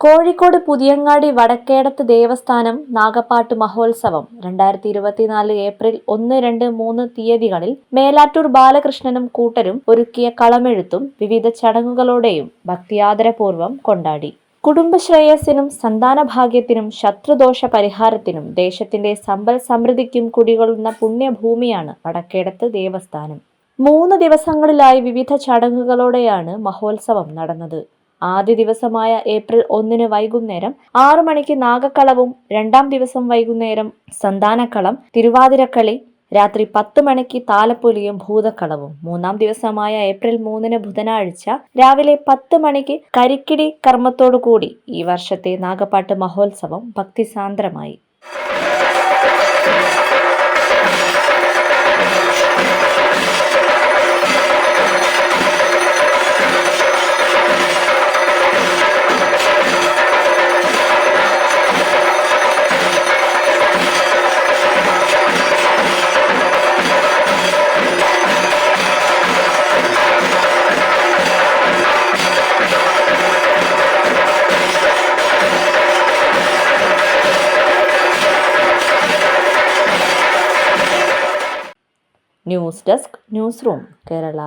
കോഴിക്കോട് പുതിയങ്ങാടി വടക്കേടത്ത് ദേവസ്ഥാനം നാഗപ്പാട്ട് മഹോത്സവം രണ്ടായിരത്തി ഇരുപത്തിനാല് ഏപ്രിൽ ഒന്ന് രണ്ട് മൂന്ന് തീയതികളിൽ മേലാറ്റൂർ ബാലകൃഷ്ണനും കൂട്ടരും ഒരുക്കിയ കളമെഴുത്തും വിവിധ ചടങ്ങുകളോടെയും ഭക്തിയാദരപൂർവം കൊണ്ടാടി. കുടുംബശ്രേയസിനും സന്താനഭാഗ്യത്തിനും ശത്രുദോഷ പരിഹാരത്തിനും ദേശത്തിന്റെ സമ്പൽ സമൃദ്ധിക്കും കുടികൊള്ളുന്ന പുണ്യഭൂമിയാണ് വടക്കേടത്ത് ദേവസ്ഥാനം. മൂന്ന് ദിവസങ്ങളിലായി വിവിധ ചടങ്ങുകളോടെയാണ് മഹോത്സവം നടന്നത്. ആദ്യ ദിവസമായ ഏപ്രിൽ ഒന്നിന് വൈകുന്നേരം ആറു മണിക്ക് നാഗക്കളവും രണ്ടാം ദിവസം വൈകുന്നേരം സന്താനക്കളം തിരുവാതിരക്കളി രാത്രി പത്ത് മണിക്ക് താലപ്പൊലിയും ഭൂതക്കളവും. മൂന്നാം ദിവസമായ ഏപ്രിൽ മൂന്നിന് ബുധനാഴ്ച രാവിലെ പത്ത് മണിക്ക് കരിക്കിടി കർമ്മത്തോടു കൂടി ഈ വർഷത്തെ നാഗപ്പാട്ട് മഹോത്സവം ഭക്തിസാന്ദ്രമായി. News desk news room Kerala